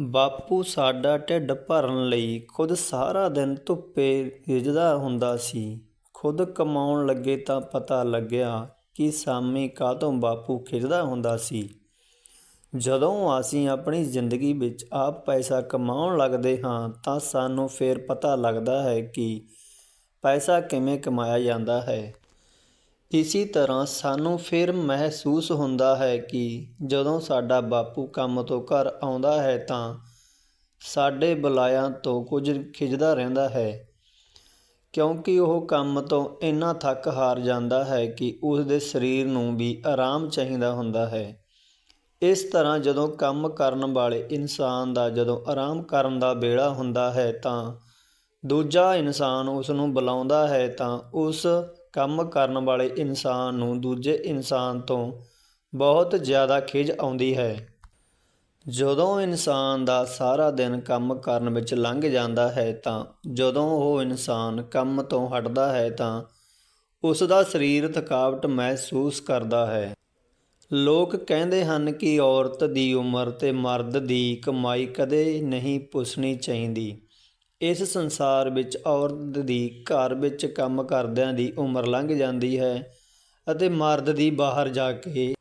ਬਾਪੂ ਸਾਡਾ ਢਿੱਡ ਭਰਨ ਲਈ ਖੁਦ ਸਾਰਾ ਦਿਨ ਧੁੱਪੇ ਰਿੱਝਦਾ ਹੁੰਦਾ ਸੀ। ਖੁਦ ਕਮਾਉਣ ਲੱਗੇ ਤਾਂ ਪਤਾ ਲੱਗਿਆ ਕਿ ਸਾਮੀ ਕਾਹਤੋਂ ਬਾਪੂ ਖਿੱਝਦਾ ਹੁੰਦਾ ਸੀ। ਜਦੋਂ ਅਸੀਂ ਆਪਣੀ ਜ਼ਿੰਦਗੀ ਵਿੱਚ ਆਪ ਪੈਸਾ ਕਮਾਉਣ ਲੱਗਦੇ ਹਾਂ ਤਾਂ ਸਾਨੂੰ ਫਿਰ ਪਤਾ ਲੱਗਦਾ ਹੈ ਕਿ ਪੈਸਾ ਕਿਵੇਂ ਕਮਾਇਆ ਜਾਂਦਾ ਹੈ। ਇਸੀ ਤਰ੍ਹਾਂ ਸਾਨੂੰ ਫਿਰ ਮਹਿਸੂਸ ਹੁੰਦਾ ਹੈ ਕਿ ਜਦੋਂ ਸਾਡਾ ਬਾਪੂ ਕੰਮ ਤੋਂ ਘਰ ਆਉਂਦਾ ਹੈ ਤਾਂ ਸਾਡੇ ਬੁਲਾਇਆਂ ਤੋਂ ਕੁਝ ਖਿੱਚਦਾ ਰਹਿੰਦਾ ਹੈ, ਕਿਉਂਕਿ ਉਹ ਕੰਮ ਤੋਂ ਇੰਨਾ ਥੱਕ ਹਾਰ ਜਾਂਦਾ ਹੈ ਕਿ ਉਸ ਦੇ ਸਰੀਰ ਨੂੰ ਵੀ ਆਰਾਮ ਚਾਹੀਦਾ ਹੁੰਦਾ ਹੈ। ਇਸ ਤਰ੍ਹਾਂ ਜਦੋਂ ਕੰਮ ਕਰਨ ਵਾਲੇ ਇਨਸਾਨ ਦਾ ਜਦੋਂ ਆਰਾਮ ਕਰਨ ਦਾ ਵੇਲਾ ਹੁੰਦਾ ਹੈ ਤਾਂ ਦੂਜਾ ਇਨਸਾਨ ਉਸ ਨੂੰ ਬੁਲਾਉਂਦਾ ਹੈ ਤਾਂ ਉਸ ਕੰਮ ਕਰਨ ਵਾਲੇ ਇਨਸਾਨ ਨੂੰ ਦੂਜੇ ਇਨਸਾਨ ਤੋਂ ਬਹੁਤ ਜ਼ਿਆਦਾ ਖਿਝ ਆਉਂਦੀ ਹੈ। ਜਦੋਂ ਇਨਸਾਨ ਦਾ ਸਾਰਾ ਦਿਨ ਕੰਮ ਕਰਨ ਵਿੱਚ ਲੰਘ ਜਾਂਦਾ ਹੈ ਤਾਂ ਜਦੋਂ ਉਹ ਇਨਸਾਨ ਕੰਮ ਤੋਂ ਹਟਦਾ ਹੈ ਤਾਂ ਉਸ ਦਾ ਸਰੀਰ ਥਕਾਵਟ ਮਹਿਸੂਸ ਕਰਦਾ ਹੈ। ਲੋਕ ਕਹਿੰਦੇ ਹਨ ਕਿ ਔਰਤ ਦੀ ਉਮਰ ਤੇ ਮਰਦ ਦੀ ਕਮਾਈ ਕਦੇ ਨਹੀਂ ਪੁੱਛਣੀ ਚਾਹੀਦੀ। ਇਸ ਸੰਸਾਰ ਵਿੱਚ ਔਰਤ ਦੀ ਘਰ ਵਿੱਚ ਕੰਮ ਕਰਦਿਆਂ ਦੀ ਉਮਰ ਲੰਘ ਜਾਂਦੀ ਹੈ ਅਤੇ ਮਰਦ ਦੀ ਬਾਹਰ ਜਾ ਕੇ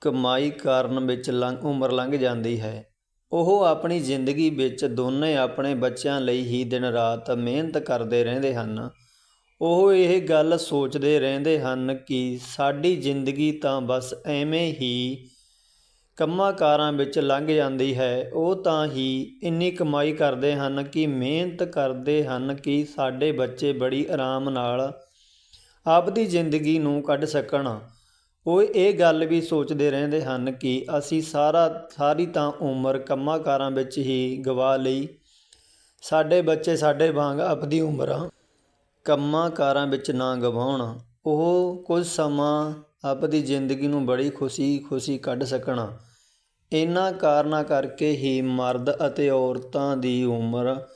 ਕਮਾਈ ਕਰਨ ਵਿੱਚ ਲੰਘ ਉਮਰ ਲੰਘ ਜਾਂਦੀ ਹੈ। ਉਹ ਆਪਣੀ ਜ਼ਿੰਦਗੀ ਵਿੱਚ ਦੋਨੇ ਆਪਣੇ ਬੱਚਿਆਂ ਲਈ ਹੀ ਦਿਨ ਰਾਤ ਮਿਹਨਤ ਕਰਦੇ ਰਹਿੰਦੇ ਹਨ। ਉਹ ਇਹ ਗੱਲ ਸੋਚਦੇ ਰਹਿੰਦੇ ਹਨ ਕਿ ਸਾਡੀ ਜ਼ਿੰਦਗੀ ਤਾਂ ਬਸ ਐਵੇਂ ਹੀ ਕੰਮਾਂ ਕਾਰਾਂ ਵਿੱਚ ਲੰਘ ਜਾਂਦੀ ਹੈ। ਉਹ ਤਾਂ ਹੀ ਇੰਨੀ ਕਮਾਈ ਕਰਦੇ ਹਨ ਕਿ ਮਿਹਨਤ ਕਰਦੇ ਹਨ ਕਿ ਸਾਡੇ ਬੱਚੇ ਬੜੀ ਆਰਾਮ ਨਾਲ ਆਪਦੀ ਜ਼ਿੰਦਗੀ ਨੂੰ ਕੱਢ ਸਕਣ। ਉਹ ਇਹ ਗੱਲ ਵੀ ਸੋਚਦੇ ਰਹਿੰਦੇ ਹਨ ਕਿ ਅਸੀਂ ਸਾਰਾ, ਸਾਰੀ ਤਾਂ ਉਮਰ ਕੰਮਾਂ ਕਾਰਾਂ ਵਿੱਚ ਹੀ ਗਵਾ ਲਈ ਸਾਡੇ ਬੱਚੇ ਸਾਡੇ ਵਾਂਗ ਆਪਦੀ ਉਮਰਾਂ ਕੰਮਾਂ ਕਾਰਾਂ ਵਿੱਚ ਨਾ ਗਵਾਉਣ। ਉਹ ਕੁਝ ਸਮਾਂ ਆਪਦੀ ਜ਼ਿੰਦਗੀ ਨੂੰ ਬੜੀ ਖੁਸ਼ੀ ਖੁਸ਼ੀ ਕੱਢ ਸਕਣ। ਇਹਨਾਂ ਕਾਰਨਾਂ ਕਰਕੇ ਹੀ ਮਰਦ ਅਤੇ ਔਰਤਾਂ ਦੀ ਉਮਰ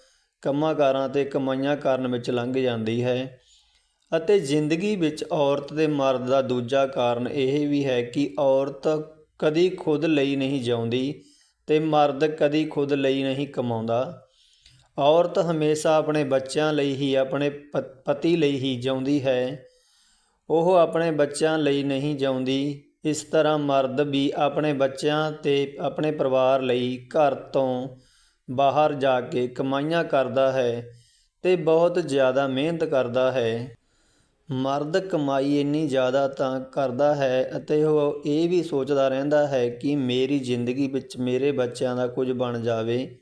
ਕੰਮਾਂ ਕਾਰਾਂ ਅਤੇ ਕਮਾਈਆਂ ਕਰਨ ਵਿੱਚ ਲੰਘ ਜਾਂਦੀ ਹੈ ਅਤੇ ਜ਼ਿੰਦਗੀ ਵਿੱਚ ਔਰਤ ਅਤੇ ਮਰਦ ਦਾ ਦੂਜਾ ਕਾਰਨ ਇਹ ਵੀ ਹੈ ਕਿ ਔਰਤ ਕਦੀ ਖੁਦ ਲਈ ਨਹੀਂ ਜਿਉਂਦੀ ਅਤੇ ਮਰਦ ਕਦੀ ਖੁਦ ਲਈ ਨਹੀਂ ਕਮਾਉਂਦਾ। ਔਰਤ ਹਮੇਸ਼ਾ ਆਪਣੇ ਬੱਚਿਆਂ ਲਈ ਹੀ ਆਪਣੇ ਪ- ਪਤੀ ਲਈ ਹੀ ਜਿਉਂਦੀ ਹੈ। ਉਹ ਆਪਣੇ ਬੱਚਿਆਂ ਲਈ ਨਹੀਂ ਜਿਉਂਦੀ ਇਸ ਤਰ੍ਹਾਂ ਮਰਦ ਵੀ ਆਪਣੇ ਬੱਚਿਆਂ ਅਤੇ ਆਪਣੇ ਪਰਿਵਾਰ ਲਈ ਘਰ ਤੋਂ ਬਾਹਰ ਜਾ ਕੇ ਕਮਾਈਆਂ ਕਰਦਾ ਹੈ ਅਤੇ ਬਹੁਤ ਜ਼ਿਆਦਾ ਮਿਹਨਤ ਕਰਦਾ ਹੈ। ਮਰਦ ਕਮਾਈ ਇੰਨੀ ਜ਼ਿਆਦਾ ਤਾਂ ਕਰਦਾ ਹੈ ਅਤੇ ਉਹ ਇਹ ਵੀ ਸੋਚਦਾ ਰਹਿੰਦਾ ਹੈ ਕਿ ਮੇਰੀ ਜ਼ਿੰਦਗੀ ਵਿੱਚ ਮੇਰੇ ਬੱਚਿਆਂ ਦਾ ਕੁਝ ਬਣ ਜਾਵੇ।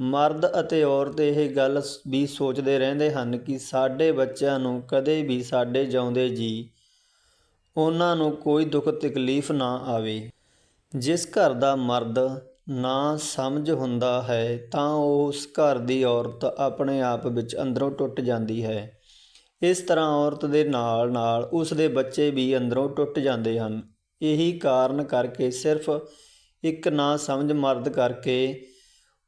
ਮਰਦ ਅਤੇ ਔਰਤ ਇਹ ਗੱਲ ਸ- ਵੀ ਸੋਚਦੇ ਰਹਿੰਦੇ ਹਨ ਕਿ ਸਾਡੇ ਬੱਚਿਆਂ ਨੂੰ ਕਦੇ ਵੀ ਸਾਡੇ ਜਿਉਂਦੇ ਜੀ ਉਹਨਾਂ ਨੂੰ ਕੋਈ ਦੁੱਖ ਤਕਲੀਫ ਨਾ ਆਵੇ। ਜਿਸ ਘਰ ਦਾ ਮਰਦ ਨਾ ਸਮਝ ਹੁੰਦਾ ਹੈ, ਤਾਂ ਉਸ ਘਰ ਦੀ ਔਰਤ ਆਪਣੇ ਆਪ ਵਿੱਚ ਅੰਦਰੋਂ ਟੁੱਟ ਜਾਂਦੀ ਹੈ। ਇਸ ਤਰ੍ਹਾਂ ਔਰਤ ਦੇ ਨਾਲ ਨਾਲ ਉਸ ਦੇ ਬੱਚੇ ਵੀ ਅੰਦਰੋਂ ਟੁੱਟ ਜਾਂਦੇ ਹਨ। ਇਹੀ ਕਾਰਨ ਕਰਕੇ ਸਿਰਫ ਇੱਕ ਨਾ ਸਮਝ ਮਰਦ ਕਰਕੇ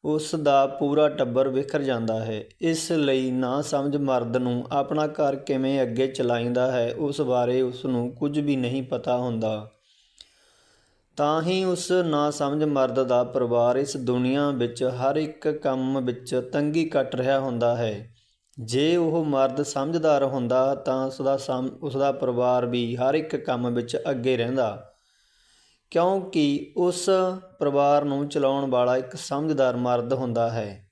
ਉਸ ਦਾ ਪੂਰਾ ਟੱਬਰ ਵਿਖਰ ਜਾਂਦਾ ਹੈ। ਇਸ ਲਈ ਨਾ ਸਮਝ ਮਰਦ ਨੂੰ ਆਪਣਾ ਘਰ ਕਿਵੇਂ ਅੱਗੇ ਚਲਾਈਂਦਾ ਹੈ, ਉਸ ਬਾਰੇ ਉਸ ਨੂੰ ਕੁਝ ਵੀ ਨਹੀਂ ਪਤਾ ਹੁੰਦਾ। ਤਾਂ ਹੀ ਉਸ ਨਾ ਸਮਝ ਮਰਦ ਦਾ ਪਰਿਵਾਰ ਇਸ ਦੁਨੀਆ ਵਿੱਚ ਹਰ ਇੱਕ ਕੰਮ ਵਿੱਚ ਤੰਗੀ ਕੱਟ ਰਿਹਾ ਹੁੰਦਾ ਹੈ। ਜੇ ਉਹ ਮਰਦ ਸਮਝਦਾਰ ਹੁੰਦਾ ਤਾਂ ਉਸ ਦਾ ਸਮ, ਉਸ ਦਾ ਪਰਿਵਾਰ ਵੀ ਹਰ ਇੱਕ ਕੰਮ ਵਿੱਚ ਅੱਗੇ ਰਹਿੰਦਾ। ਕਿਉਂਕਿ ਉਸ ਪਰਿਵਾਰ ਨੂੰ ਚਲਾਉਣ ਵਾਲਾ ਇੱਕ ਸਮਝਦਾਰ ਮਰਦ ਹੁੰਦਾ ਹੈ।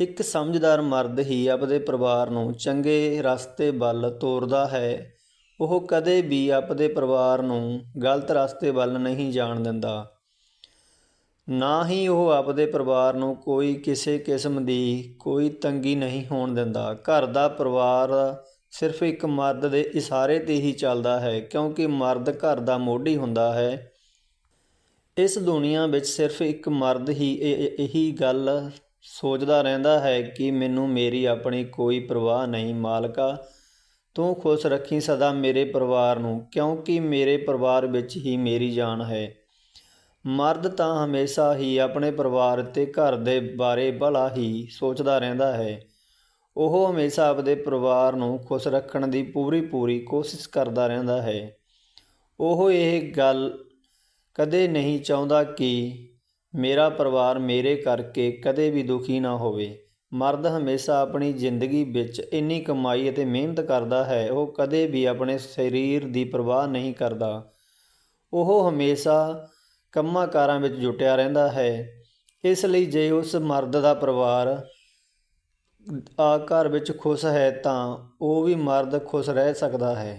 ਇੱਕ ਸਮਝਦਾਰ ਮਰਦ ਹੀ ਆਪਣੇ ਪਰਿਵਾਰ ਨੂੰ ਚੰਗੇ ਰਸਤੇ ਵੱਲ ਤੋਰਦਾ ਹੈ। ਉਹ ਕਦੇ ਵੀ ਆਪਣੇ ਪਰਿਵਾਰ ਨੂੰ ਗਲਤ ਰਸਤੇ ਵੱਲ ਨਹੀਂ ਜਾਣ ਦਿੰਦਾ। ਨਾ ਹੀ ਉਹ ਆਪਦੇ ਪਰਿਵਾਰ ਨੂੰ ਕੋਈ ਕਿਸੇ ਕਿਸਮ ਦੀ ਕੋਈ ਤੰਗੀ ਨਹੀਂ ਹੋਣ ਦਿੰਦਾ। ਘਰ ਦਾ ਪਰਿਵਾਰ ਸਿਰਫ ਇੱਕ ਮਰਦ ਦੇ ਇਸ਼ਾਰੇ ਤੇ ਹੀ ਚੱਲਦਾ ਹੈ, ਕਿਉਂਕਿ ਮਰਦ ਘਰ ਦਾ ਮੋਢੀ ਹੁੰਦਾ ਹੈ। ਇਸ ਦੁਨੀਆ ਵਿੱਚ ਸਿਰਫ ਇੱਕ ਮਰਦ ਹੀ ਇਹ- ਇਹੀ ਗੱਲ ਸੋਚਦਾ ਰਹਿੰਦਾ ਹੈ ਕਿ ਮੈਨੂੰ ਮੇਰੀ ਆਪਣੀ ਕੋਈ ਪਰਵਾਹ ਨਹੀਂ, ਮਾਲਕਾ, ਤੂੰ ਖੁਸ਼ ਰੱਖੀ ਸਦਾ ਮੇਰੇ ਪਰਿਵਾਰ ਨੂੰ, ਕਿਉਂਕਿ ਮੇਰੇ ਪਰਿਵਾਰ ਵਿੱਚ ਹੀ ਮੇਰੀ ਜਾਨ ਹੈ। ਮਰਦ ਤਾਂ ਹਮੇਸ਼ਾ ਹੀ ਆਪਣੇ ਪਰਿਵਾਰ ਤੇ ਘਰ ਦੇ ਬਾਰੇ ਭਲਾ ਹੀ ਸੋਚਦਾ ਰਹਿੰਦਾ ਹੈ। ਉਹ ਹਮੇਸ਼ਾ ਆਪਣੇ ਪਰਿਵਾਰ ਨੂੰ ਖੁਸ਼ ਰੱਖਣ ਦੀ ਪੂਰੀ ਪੂਰੀ ਕੋਸ਼ਿਸ਼ ਕਰਦਾ ਰਹਿੰਦਾ ਹੈ। ਉਹ ਇਹ ਗੱਲ ਕਦੇ ਨਹੀਂ ਚਾਹੁੰਦਾ ਕਿ ਮੇਰਾ ਪਰਿਵਾਰ ਮੇਰੇ ਕਰਕੇ ਕਦੇ ਵੀ ਦੁਖੀ ਨਾ ਹੋਵੇ। ਮਰਦ ਹਮੇਸ਼ਾ ਆਪਣੀ ਜ਼ਿੰਦਗੀ ਵਿੱਚ ਇੰਨੀ ਕਮਾਈ ਅਤੇ ਮਿਹਨਤ ਕਰਦਾ ਹੈ, ਉਹ ਕਦੇ ਵੀ ਆਪਣੇ ਸਰੀਰ ਦੀ ਪਰਵਾਹ ਨਹੀਂ ਕਰਦਾ। ਉਹ ਹਮੇਸ਼ਾ ਕੰਮਾਂ ਕਾਰਾਂ ਵਿੱਚ ਜੁਟਿਆ ਰਹਿੰਦਾ ਹੈ। ਇਸ ਲਈ ਜੇ ਉਸ ਮਰਦ ਦਾ ਪਰਿਵਾਰ ਆ ਘਰ ਵਿੱਚ ਖੁਸ਼ ਹੈ ਤਾਂ ਉਹ ਵੀ ਮਰਦ ਖੁਸ਼ ਰਹਿ ਸਕਦਾ ਹੈ।